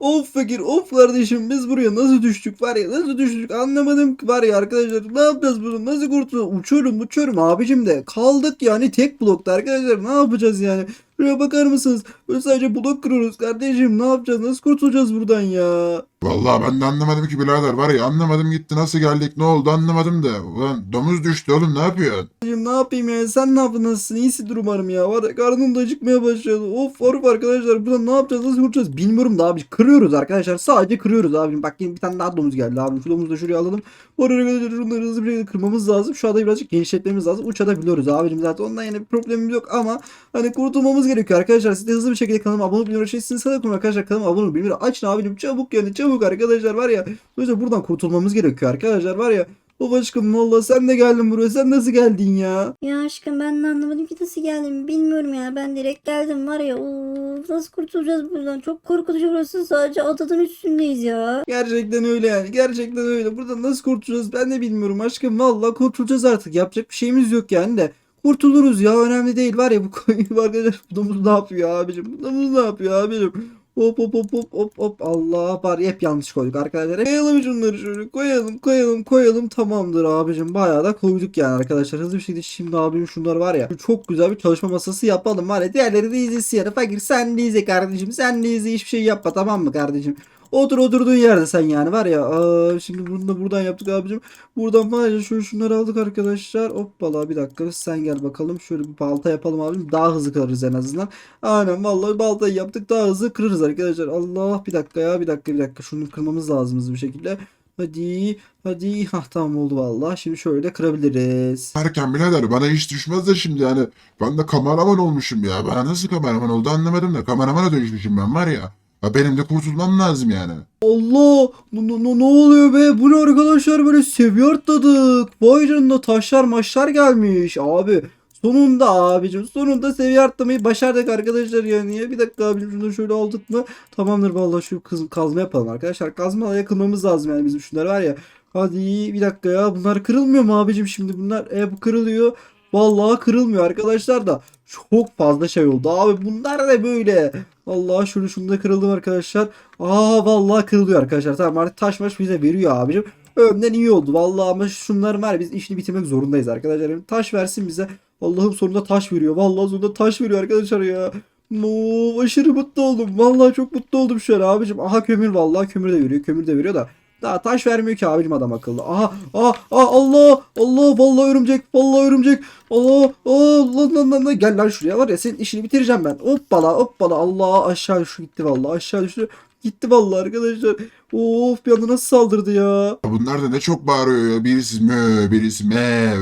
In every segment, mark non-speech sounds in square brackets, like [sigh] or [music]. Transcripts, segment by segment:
Of fakir of kardeşim biz buraya nasıl düştük var ya nasıl düştük anlamadım var ya arkadaşlar ne yapacağız bunu nasıl kurtulalım uçuyorum uçuyorum abicim de kaldık yani tek blokta arkadaşlar ne yapacağız yani? Şuraya bakar mısınız? Böyle sadece blok kırıyoruz kardeşim ne yapacağız nasıl kurtulacağız buradan ya Vallahi ben de anlamadım ki birader var ya anlamadım gitti nasıl geldik ne oldu anlamadım da. Ulan domuz düştü oğlum ne yapıyorsun? Kardeşim ne yapayım yani sen ne yaptın nasılsın? İyisindir umarım ya. Var ya karnım da acıkmaya başladı. Of of arkadaşlar buradan ne yapacağız nasıl kurtulacağız bilmiyorum da abi. Kırıyoruz arkadaşlar sadece kırıyoruz abicim bak bir tane daha domuz geldi abi. Şu domuzu da şuraya alalım. Var arkadaşlar şunları hızlı bir şekilde kırmamız lazım. Şu anda birazcık genişletmemiz lazım. Uçabiliyoruz abicim zaten ondan yine bir problemimiz yok ama hani kurtulmamız gerekiyor arkadaşlar. Siz de hızlı bir şekilde kanalıma abone olmayı uğraşırsınız sana arkadaşlar kanalıma abone olmayı açın abicim çabuk yani çabuk arkadaşlar var ya yüzden buradan kurtulmamız gerekiyor arkadaşlar var ya Babacığım valla sen de geldin buraya. Sen nasıl geldin ya? Ya aşkım ben de anlamadım ki nasıl geldim bilmiyorum ya ben direkt geldim var ya of, nasıl kurtulacağız buradan çok korkutucu burası sadece adanın üstündeyiz ya. Gerçekten öyle yani. Gerçekten öyle. Burada nasıl kurtulacağız ben de bilmiyorum aşkım. Valla kurtulacağız artık. Yapacak bir şeyimiz yok yani de. Kurtuluruz ya önemli değil var ya bu [laughs] bu domuz ne yapıyor abicim domuz ne yapıyor abicim hop hop hop hop hop hop. Allah var hep yanlış koyduk arkadaşlar. Koyalım şunları şöyle koyalım koyalım koyalım. Tamamdır abicim bayağı da koyduk yani arkadaşlar. Hızlı bir şekilde şimdi abim şunlar var ya çok güzel bir çalışma masası yapalım var ya. Diğerleri de izlesin yani fakir sen de izle kardeşim sen de izle hiçbir şey yapma tamam mı kardeşim Otur oturduğun yerde sen yani var ya. Aa, şimdi bunu da buradan yaptık abicim. Buradan var ya şu şunları aldık arkadaşlar. Hoppala bir dakika sen gel bakalım. Şöyle bir balta yapalım abicim. Daha hızlı kırarız en azından. Aynen vallahi baltayı yaptık. Daha hızlı kırarız arkadaşlar. Allah bir dakika ya bir dakika bir dakika. Şunu kırmamız lazım hızlı bir şekilde. Hadi hadi hah tamam oldu vallahi. Şimdi şöyle kırabiliriz. Erken birader bana hiç düşmez de şimdi yani. Ben de kameraman olmuşum ya. Bana nasıl kameraman oldu anlamadım da. Kameramana dönüşmüşüm ben var ya. Ya benim de kurtulmam lazım yani. Allah! Ne, ne, ne oluyor be? Bu ne arkadaşlar böyle seviye atladık vay canına taşlar maşlar gelmiş. Abi sonunda abicim sonunda seviye atlamayı başardık arkadaşlar. Ya niye? Bir dakika abicim şunu şöyle aldık mı? Tamamdır vallahi şu kız, kazma yapalım arkadaşlar. Kazma yakılmamız lazım yani bizim şunlar var ya. Hadi bir dakika ya bunlar kırılmıyor mu abicim şimdi? Bunlar e bu kırılıyor Vallahi kırılmıyor arkadaşlar da çok fazla şey oldu abi bunlar ne böyle Vallahi şunu şunu da kırıldım arkadaşlar Aa vallahi kırılıyor arkadaşlar. Tamam artık taş maş bize veriyor abicim. Önden iyi oldu. Vallahi ama şunları var biz işini bitirmek zorundayız arkadaşlar. Yani taş versin bize. Allah'ım sonunda taş veriyor. Vallahi sonunda taş veriyor arkadaşlar ya. No, aşırı mutlu oldum. Vallahi çok mutlu oldum şu an abicim. Aha kömür vallahi kömür de veriyor. Kömür de veriyor da. Daha taş vermiyor ki abicim adam akıllı. Aha, aha, aha Allah, Allah, vallahi örümcek, vallahi örümcek. Allah, Allah, lan, lan, lan. Gel lan şuraya var ya senin işini bitireceğim ben. Hoppala, hoppala. Allah aşağı düştü gitti vallahi aşağı düştü. Gitti vallahi arkadaşlar. Of bir anda nasıl saldırdı ya. Bunlar da ne çok bağırıyor ya. Birisi mö, birisi me.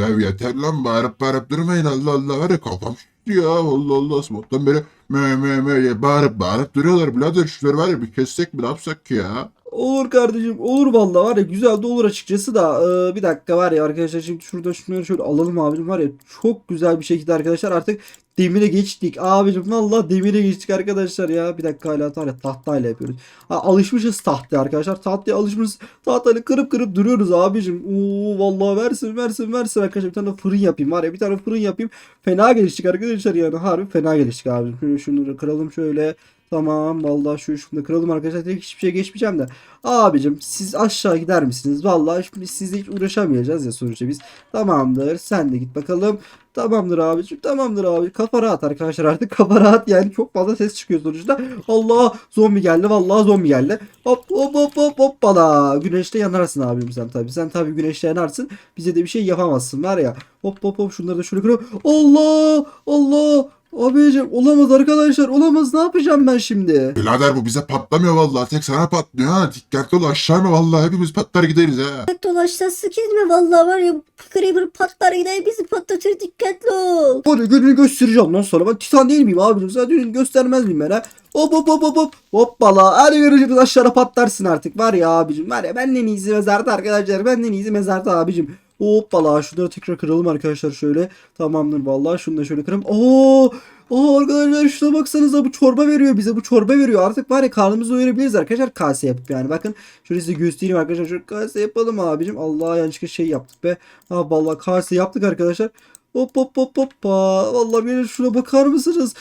Ya yeter lan bağırıp bağırıp durmayın Allah Allah. Var ya kafam ya. Allah Allah. Sabahtan beri mö mö mö diye bağırıp bağırıp duruyorlar. Birader şunları var ya bir kessek mi ne yapsak ki ya? Olur kardeşim olur vallahi var ya güzel de olur açıkçası da Ee, bir dakika var ya arkadaşlar şimdi şurada şunları şöyle alalım abicim var ya çok güzel bir şekilde arkadaşlar artık demire geçtik. Abicim vallahi demire geçtik arkadaşlar ya. Bir dakika hala hala tahtayla yapıyoruz. Ha, alışmışız tahtaya arkadaşlar tahtaya alışmışız. Tahtayla kırıp kırıp duruyoruz abicim. Oo, vallahi versin versin versin arkadaşlar. Bir tane fırın yapayım var ya bir tane fırın yapayım. Fena geliştik arkadaşlar yani harbi fena geliştik abicim. Şunları kıralım şöyle Tamam vallahi şu şunu kıralım arkadaşlar. Direkt hiçbir şey geçmeyeceğim de. Abicim siz aşağı gider misiniz? Vallahi şimdi sizle hiç uğraşamayacağız ya sonuçta biz. Tamamdır. Sen de git bakalım. Tamamdır abicim. Tamamdır abi. Kafa rahat arkadaşlar artık. Kafa rahat yani çok fazla ses çıkıyor sonuçta. Allah zombi geldi. Vallahi zombi geldi. Hop hop hop hop hoppala. Güneşte yanarsın abim sen tabii. Sen tabii güneşte yanarsın. Bize de bir şey yapamazsın var ya. Hop hop hop şunları da şöyle kıralım. Allah Allah. Abicim olamaz arkadaşlar olamaz ne yapacağım ben şimdi? Birader bu bize patlamıyor vallahi. Tek sana patlıyor ha. Dikkatli ol aşağı mı vallahi hepimiz patlar gideriz ha. Evet dolaşsa sıkılma vallahi var ya Creeper patlar gider bizi patlatır dikkatli ol. Böyle gününü göstereceğim lan sonra ben titan değil miyim abicim sen gününü göstermez miyim ben ha? Hop hop hop hop hop hoppala hadi görüşürüz aşağıda patlarsın artık var ya abicim var ya benden iyisi mezarda arkadaşlar benden iyisi mezarda abicim. Hoppala şunları tekrar kıralım arkadaşlar şöyle. Tamamdır vallahi şunu da şöyle kıralım. Oo, Oo arkadaşlar şuna baksanıza bu çorba veriyor bize bu çorba veriyor. Artık var ya karnımızı doyurabiliriz arkadaşlar kase yapıp yani. Bakın şöyle size göstereyim arkadaşlar. Şöyle kase yapalım abicim. Allah yanlışlıkla şey yaptık be. Ha vallahi kase yaptık arkadaşlar. Hop hop hop hop. Vallahi bir şuna bakar mısınız?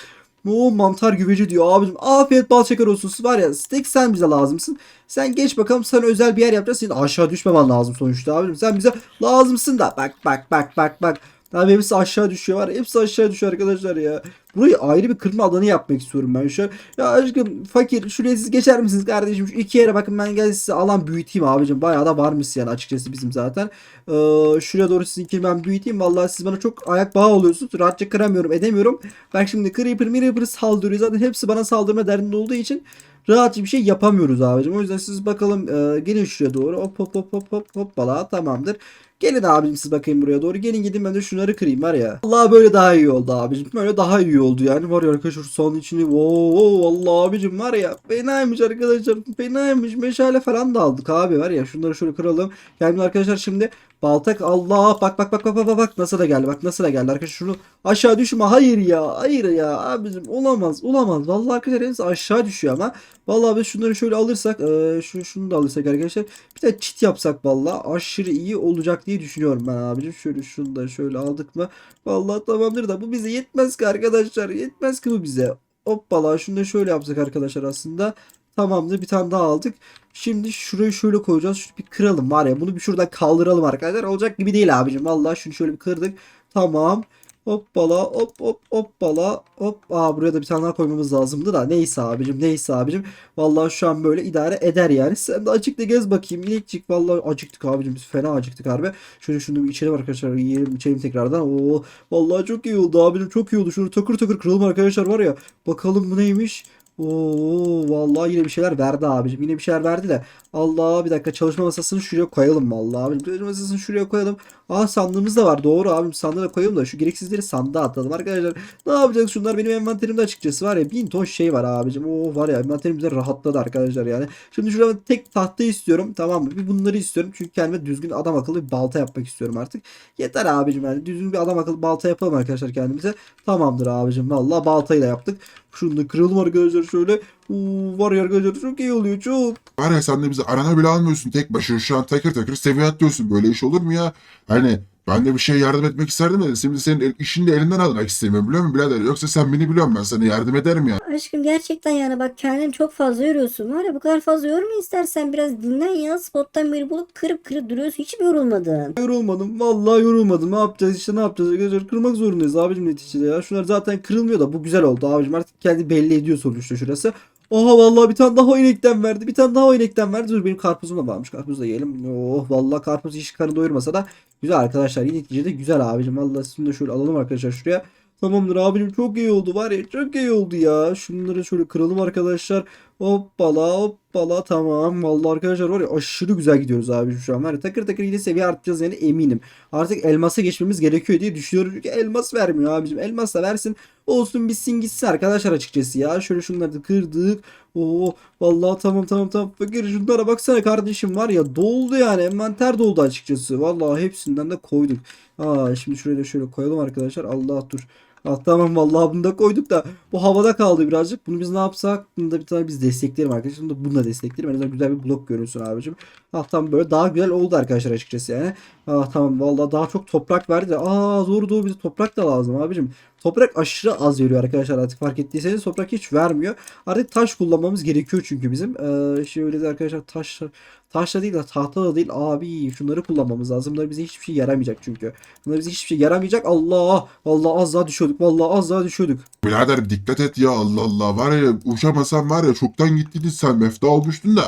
O mantar güveci diyor abicim. Afiyet bal şeker olsun. Var ya tek sen bize lazımsın. Sen geç bakalım sana özel bir yer yapacağız. Senin aşağı düşmemen lazım sonuçta abicim. Sen bize lazımsın da. Bak bak bak bak bak. Abi hepsi aşağı düşüyor var. Hepsi aşağı düşüyor arkadaşlar ya. Burayı ayrı bir kırma alanı yapmak istiyorum ben şu. Ya aşkım fakir şuraya siz geçer misiniz kardeşim? Şu iki yere bakın ben gel size alan büyüteyim abicim. Bayağı da varmış yani açıkçası bizim zaten. Ee, şuraya doğru sizinkini ben büyüteyim. Vallahi siz bana çok ayak bağı oluyorsunuz. Rahatça kıramıyorum edemiyorum. Ben şimdi Creeper Creeper saldırıyor. Zaten hepsi bana saldırma derdinde olduğu için rahatça bir şey yapamıyoruz abicim. O yüzden siz bakalım e, gelin şuraya doğru. Hop hop hop hop hop hoppala tamamdır. Gelin abicim siz bakayım buraya doğru. Gelin gidin ben de şunları kırayım var ya. Allah böyle daha iyi oldu abicim. Böyle daha iyi oldu yani. Var ya arkadaşlar son içini. Oo, Allah abicim var ya. Fenaymış arkadaşlar. Fenaymış. Meşale falan da aldık abi var ya. Şunları şöyle kıralım. Yani arkadaşlar şimdi baltak Allah bak bak bak bak bak bak nasıl da geldi bak nasıl da geldi arkadaşlar şunu aşağı düşme hayır ya hayır ya abicim olamaz olamaz vallahi arkadaşlar hepsi aşağı düşüyor ama vallahi biz şunları şöyle alırsak eee, şu şunu da alırsak arkadaşlar bir de çit yapsak vallahi aşırı iyi olacak diye düşünüyorum ben abicim. Şöyle şunu da şöyle aldık mı? Vallahi tamamdır da bu bize yetmez ki arkadaşlar. Yetmez ki bu bize. Hoppala şunu da şöyle yapsak arkadaşlar aslında. Tamamdır bir tane daha aldık. Şimdi şurayı şöyle koyacağız. Şunu bir kıralım var ya bunu bir şuradan kaldıralım arkadaşlar. Olacak gibi değil abicim. Vallahi şunu şöyle bir kırdık. Tamam. Hoppala hop hop hoppala hop. Aa buraya da bir tane daha koymamız lazımdı da. Neyse abicim neyse abicim. Vallahi şu an böyle idare eder yani. Sen de açıkta gez bakayım. İnekçik vallahi acıktık abicim. Biz fena acıktık harbi. Şöyle şunu bir içelim arkadaşlar. Yiyelim içelim tekrardan. Oo vallahi çok iyi oldu abicim. Çok iyi oldu. Şunu takır takır kıralım arkadaşlar var ya. Bakalım bu neymiş. Oo vallahi yine bir şeyler verdi abicim. Yine bir şeyler verdi de. Allah bir dakika çalışma masasını şuraya koyalım vallahi abicim. Çalışma masasını şuraya koyalım. Aa sandığımız da var. Doğru abim sandığa koyalım da şu gereksizleri sandığa atalım arkadaşlar. Ne yapacağız şunlar benim envanterimde açıkçası var ya bin ton şey var abicim. Oo var ya envanterimizde rahatladı arkadaşlar yani. Şimdi şurada tek tahta istiyorum tamam mı? Bir bunları istiyorum çünkü kendime düzgün adam akıllı bir balta yapmak istiyorum artık. Yeter abicim yani düzgün bir adam akıllı balta yapalım arkadaşlar kendimize. Tamamdır abicim vallahi baltayı da yaptık. Şunu da kıralım arkadaşlar şöyle. Oo, var ya arkadaşlar çok iyi oluyor çok. Var ya sen de bizi arana bile almıyorsun tek başına şu an takır takır seviye atlıyorsun. Böyle iş olur mu ya? Hani ben de bir şey yardım etmek isterdim de şimdi senin el- işini de elinden almak istemiyorum biliyor musun birader? Yoksa sen beni biliyorsun ben sana yardım ederim ya. Aşkım gerçekten yani bak kendini çok fazla yoruyorsun. Var ya bu kadar fazla yorma istersen biraz dinlen ya. Spottan beri bulup kırıp kırıp duruyorsun. Hiç mi yorulmadın? Yorulmadım. Vallahi yorulmadım. Ne yapacağız işte ne yapacağız arkadaşlar. Kırmak zorundayız abicim neticede ya. Şunlar zaten kırılmıyor da bu güzel oldu abicim. Artık kendi belli ediyor sonuçta şurası. Oha vallahi bir tane daha inekten verdi. Bir tane daha inekten verdi. Dur benim karpuzum da varmış. Karpuz da yiyelim. Oh vallahi karpuz hiç karnı doyurmasa da güzel arkadaşlar. Neticede güzel abicim. Vallahi şunu da şöyle alalım arkadaşlar şuraya. Tamamdır abicim çok iyi oldu var ya çok iyi oldu ya. Şunları şöyle kıralım arkadaşlar. Hoppala hoppala tamam. Vallahi arkadaşlar var ya aşırı güzel gidiyoruz abi şu an var ya. Takır takır yine seviye artacağız yani eminim. Artık elmasa geçmemiz gerekiyor diye düşünüyorum. Çünkü elmas vermiyor abicim. Elmas da versin. Olsun bitsin gitsin arkadaşlar açıkçası ya. Şöyle şunları da kırdık. Oo vallahi tamam tamam tamam. Fakir şunlara baksana kardeşim var ya doldu yani. Envanter doldu açıkçası. Vallahi hepsinden de koyduk. Aa şimdi şuraya da şöyle koyalım arkadaşlar. Allah dur. Ah tamam vallahi bunu da koyduk da bu havada kaldı birazcık. Bunu biz ne yapsak? Bunu da bir tane biz destekleyelim arkadaşlar. Bunu da bununla destekleyelim. En güzel bir blok görünsün abicim. Ah tamam böyle daha güzel oldu arkadaşlar açıkçası yani. Ah tamam vallahi daha çok toprak verdi de. Aa doğru doğru bize toprak da lazım abicim. Toprak aşırı az veriyor arkadaşlar artık fark ettiyseniz toprak hiç vermiyor. Artık taş kullanmamız gerekiyor çünkü bizim. Ee, şöyle de arkadaşlar taş taşla değil de tahta da değil abi şunları kullanmamız lazım. Bunlar bize hiçbir şey yaramayacak çünkü. Bunlar bize hiçbir şey yaramayacak. Allah vallahi az daha düşüyorduk. Vallahi az daha düşüyorduk. Birader dikkat et ya Allah Allah var ya uçamasan var ya çoktan gittiydin sen mefta olmuştun da.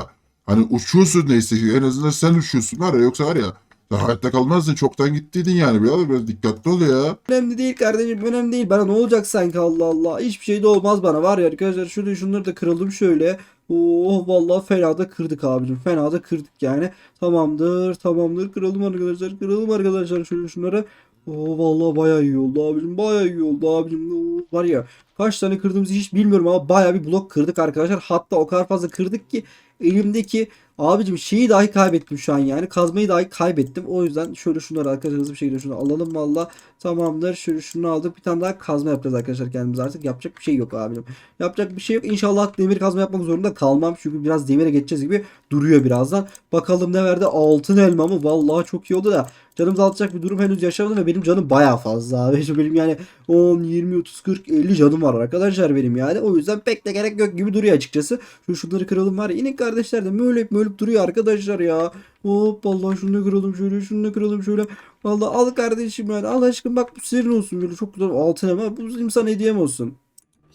Hani uçuyorsun neyse en azından sen uçuyorsun var ya yoksa var ya sen hayatta kalmazdın çoktan gittiydin yani birader biraz dikkatli ol ya. Önemli değil kardeşim önemli değil. Bana ne olacak sanki Allah Allah. Hiçbir şey de olmaz bana var ya arkadaşlar. Şurada şunları da kıralım şöyle. Oh vallahi fena da kırdık abicim. Fena da kırdık yani. Tamamdır tamamdır. Kıralım arkadaşlar. Kıralım arkadaşlar şöyle şunları. Oh vallahi bayağı iyi oldu abicim. Bayağı iyi oldu abicim. Oh, var ya kaç tane kırdığımızı hiç bilmiyorum ama bayağı bir blok kırdık arkadaşlar. Hatta o kadar fazla kırdık ki elimdeki abicim şeyi dahi kaybettim şu an yani. Kazmayı dahi kaybettim. O yüzden şöyle şunları arkadaşlar hızlı bir şekilde şunu alalım valla. Tamamdır. Şöyle şunu aldık. Bir tane daha kazma yapacağız arkadaşlar kendimize artık. Yapacak bir şey yok abicim. Yapacak bir şey yok. İnşallah demir kazma yapmak zorunda kalmam. Çünkü biraz demire geçeceğiz gibi duruyor birazdan. Bakalım ne verdi? Altın elma mı? Vallahi çok iyi oldu da. Canımız alacak bir durum henüz yaşamadım ve benim canım bayağı fazla benim yani 10, 20, 30, 40, 50 canım var var arkadaşlar benim yani. O yüzden pek de gerek yok gibi duruyor açıkçası. Şu şunları kıralım var ya. İnek kardeşler de mölüp mölüp duruyor arkadaşlar ya. Hop vallahi şunu kıralım şöyle şunu kıralım şöyle. Vallahi al kardeşim yani al aşkım bak bu senin olsun böyle çok güzel altın ama bu sana hediyem olsun.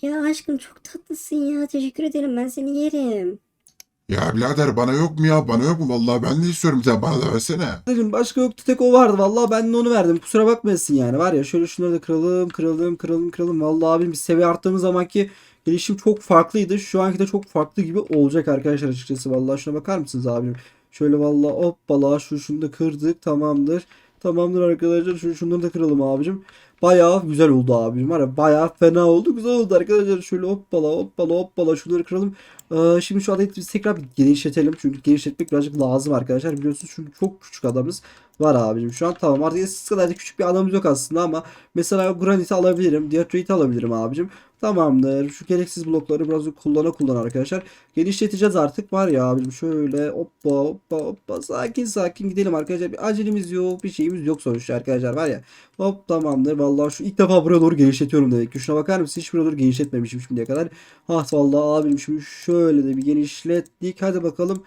Ya aşkım çok tatlısın ya. Teşekkür ederim. Ben seni yerim. Ya birader bana yok mu ya? Bana yok mu? Vallahi ben de istiyorum. Sen bana da versene. Dedim başka yoktu tek o vardı. Vallahi ben de onu verdim. Kusura bakmasın yani. Var ya şöyle şunları da kıralım kıralım kıralım kıralım. Vallahi abim bir seviye arttığımız zamanki gelişim çok farklıydı. Şu anki de çok farklı gibi olacak arkadaşlar açıkçası. Vallahi şuna bakar mısınız abim? Şöyle vallahi hoppala şu şunu da kırdık. Tamamdır. Tamamdır arkadaşlar. Şu şunları da kıralım abicim. Bayağı güzel oldu abicim. Var ya bayağı fena oldu. Güzel oldu arkadaşlar. Şöyle hoppala hoppala hoppala. Şunları kıralım ee, şimdi şu biz tekrar bir genişletelim. Çünkü genişletmek birazcık lazım arkadaşlar. Biliyorsunuz çünkü çok küçük adamız var abicim. Şu an tamam. Artık eskisi kadar da küçük bir adamımız yok aslında ama mesela graniti alabilirim diatrite alabilirim abicim. Tamamdır. Şu gereksiz blokları biraz kullana kullana arkadaşlar. Genişleteceğiz artık. Var ya abicim şöyle hoppa hoppa hoppa. Sakin sakin gidelim arkadaşlar. Bir acelemiz yok bir şeyimiz yok sonuçta arkadaşlar. Var ya. Hop tamamdır. Vallahi şu ilk defa buraya doğru genişletiyorum demek ki. Şuna bakar mısın? Hiç buraya doğru genişletmemişim şimdiye kadar. Ha vallahi abim şimdi şöyle de bir genişlettik. Hadi bakalım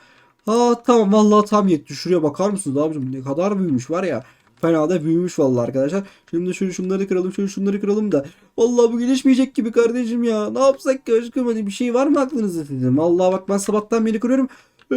Ha tamam vallahi tam yetti. Şuraya bakar mısınız abicim ne kadar büyümüş var ya. Fena da büyümüş vallahi arkadaşlar. Şimdi şöyle şunları kıralım, şöyle şunları kıralım da. Vallahi bu gelişmeyecek gibi kardeşim ya. Ne yapsak ki aşkım hadi bir şey var mı aklınızda dedim. Vallahi bak ben sabahtan beri kırıyorum. Ee,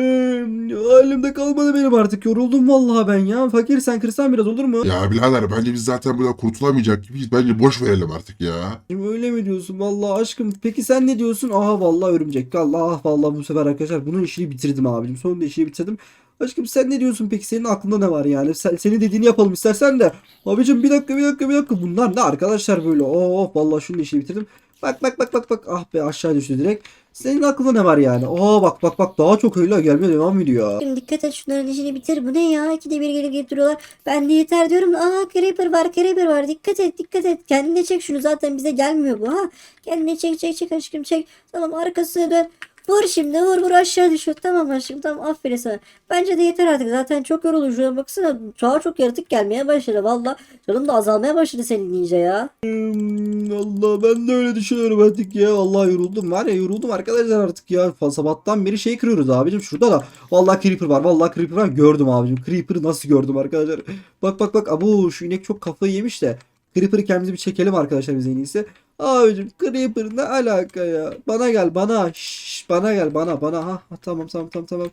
halimde kalmadı benim artık. Yoruldum vallahi ben ya. Fakir sen kırsan biraz olur mu? Ya birader bence biz zaten burada kurtulamayacak gibiyiz. Bence boş verelim artık ya. Şimdi Öyle mi diyorsun? Vallahi aşkım. Peki sen ne diyorsun? Aha vallahi örümcek. Allah vallahi bu sefer arkadaşlar bunun işini bitirdim abicim. Sonunda işini bitirdim. Aşkım sen ne diyorsun peki? Senin aklında ne var yani? Sen, senin dediğini yapalım istersen de. Abicim bir dakika bir dakika bir dakika. Bunlar ne arkadaşlar böyle? Oh vallahi şunun işini bitirdim. Bak bak bak bak bak. Ah be aşağı düştü direkt. Senin aklında ne var yani? Aa bak bak bak daha çok öyle gelmeye devam ediyor. Dikkat et şunların işini bitir. Bu ne ya? İkide bir gelip gelip duruyorlar. Ben de yeter diyorum. Aa Creeper var Creeper var. Dikkat et dikkat et. Kendine çek şunu zaten bize gelmiyor bu ha. Kendine çek çek çek aşkım çek. Tamam arkasına dön. Vur şimdi vur vur aşağı düşüyor. Tamam aşkım tamam aferin sana. Bence de yeter artık zaten çok yoruldu. Şuna baksana daha çok yaratık gelmeye başladı. Valla canım da azalmaya başladı senin iyice ya. Hmm, Allah ben de öyle düşünüyorum artık ya. Allah yoruldum var ya yoruldum arkadaşlar artık ya. Sabahtan beri şey kırıyoruz abicim. Şurada da vallahi creeper var. Vallahi creeper var. Gördüm abicim. Creeper'ı nasıl gördüm arkadaşlar. Bak bak bak. Abu şu inek çok kafayı yemiş de. Creeper'ı kendimize bir çekelim arkadaşlar biz en iyisi. Abicim Creeper ne alaka ya? Bana gel bana. Şşş, bana gel bana bana. Ha, tamam tamam tamam tamam.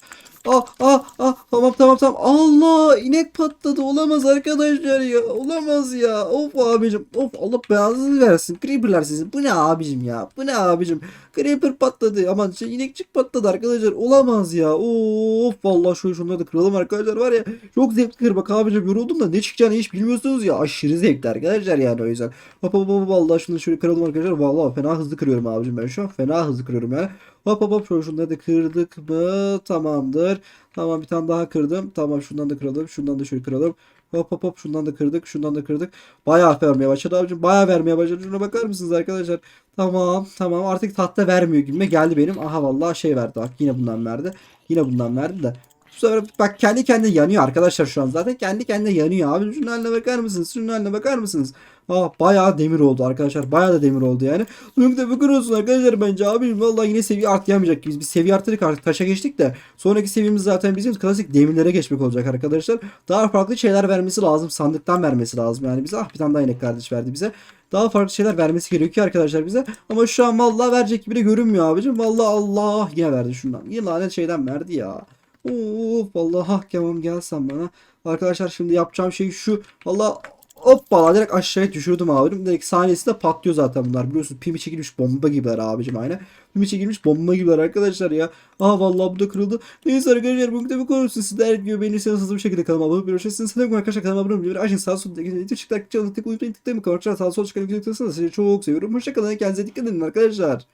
Ah ah ah tamam tamam tamam. Allah inek patladı. Olamaz arkadaşlar ya. Olamaz ya. Of abicim. Of Allah belanızı versin. Creeper'lar sizin. Bu ne abicim ya? Bu ne abicim? Creeper patladı. Aman şey inekçik patladı arkadaşlar. Olamaz ya. Of vallahi şöyle şunları da kıralım arkadaşlar var ya. Çok zevkli kırmak abicim. Yoruldum da ne çıkacağını hiç bilmiyorsunuz ya. Aşırı zevkli arkadaşlar yani o yüzden. Hop hop hop vallahi şunu şöyle kıralım arkadaşlar. Vallahi fena hızlı kırıyorum abicim ben şu an. Fena hızlı kırıyorum yani. Hop hop hop şöyle şunları da kırdık mı? Tamamdır. Tamam bir tane daha kırdım. Tamam şundan da kıralım. Şundan da şöyle kıralım. Hop hop hop şundan da kırdık. Şundan da kırdık. Bayağı vermeye başladı abicim. Bayağı vermeye başladı. Şuna bakar mısınız arkadaşlar? Tamam tamam artık tahta vermiyor gibime geldi benim. Aha vallahi şey verdi bak yine bundan verdi. Yine bundan verdi de. Sefer bak kendi kendine yanıyor arkadaşlar şu an zaten kendi kendine yanıyor abi. Şunun haline bakar mısınız? Şunun haline bakar mısınız? Aa bayağı demir oldu arkadaşlar. Bayağı da demir oldu yani. Bunu da bakın olsun arkadaşlar bence abi. Vallahi yine seviye artlayamayacak gibiyiz. Biz seviye arttırdık artık taşa geçtik de. Sonraki seviyemiz zaten bizim klasik demirlere geçmek olacak arkadaşlar. Daha farklı şeyler vermesi lazım. Sandıktan vermesi lazım yani bize. Ah bir tane daha inek kardeş verdi bize. Daha farklı şeyler vermesi gerekiyor arkadaşlar bize. Ama şu an vallahi verecek gibi de görünmüyor abicim. Vallahi Allah yine verdi şundan. Yine lanet şeyden verdi ya. Of vallahi tamam gelsen bana. Arkadaşlar şimdi yapacağım şey şu. Vallahi Hoppala direkt aşağıya düşürdüm abicim. Direkt saniyesinde patlıyor zaten bunlar. Biliyorsunuz pimi çekilmiş bomba gibiler abicim aynı. Pimi çekilmiş bomba gibiler arkadaşlar ya. Aa vallahi bu da kırıldı. Neyse arkadaşlar bugün de bu konuşsun. Sizler gibi beğenirseniz hızlı bir şekilde kanalıma abone olmayı unutmayın. Sizler arkadaşlar kanalıma abone olmayı Açın sağ sol tıklayın. Çıktık çıktık unutmayın tıklamayı. Sağ sol çıkan videoyu tıklasanız sizi çok seviyorum. Hoşçakalın. Kendinize dikkat edin arkadaşlar.